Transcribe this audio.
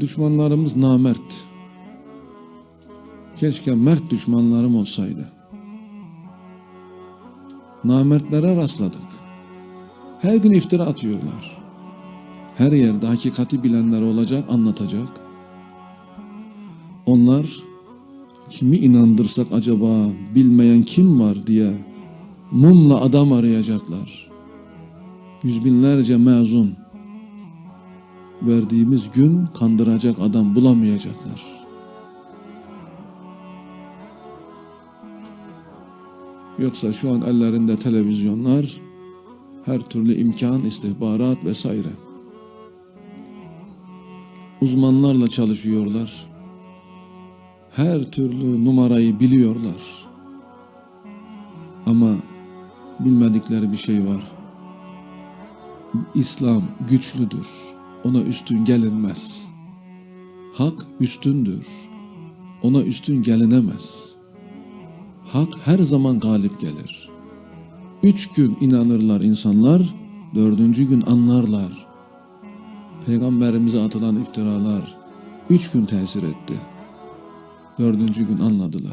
Düşmanlarımız namert. Keşke mert düşmanlarım olsaydı. Namertlere rastladık. Her gün iftira atıyorlar. Her yerde hakikati bilenler olacak, anlatacak. Onlar kimi inandırsak acaba bilmeyen kim var diye mumla adam arayacaklar. Yüz binlerce mezun verdiğimiz gün kandıracak adam bulamayacaklar. Yoksa şu an ellerinde televizyonlar, her türlü imkan, istihbarat vesaire. Uzmanlarla çalışıyorlar. Her türlü numarayı biliyorlar. Ama bilmedikleri bir şey var. İslam güçlüdür. Ona üstün gelinmez. Hak üstündür. Ona üstün gelinemez. Hak her zaman galip gelir. Üç gün inanırlar insanlar, dördüncü gün anlarlar. Peygamberimize atılan iftiralar üç gün tesir etti. Dördüncü gün anladılar.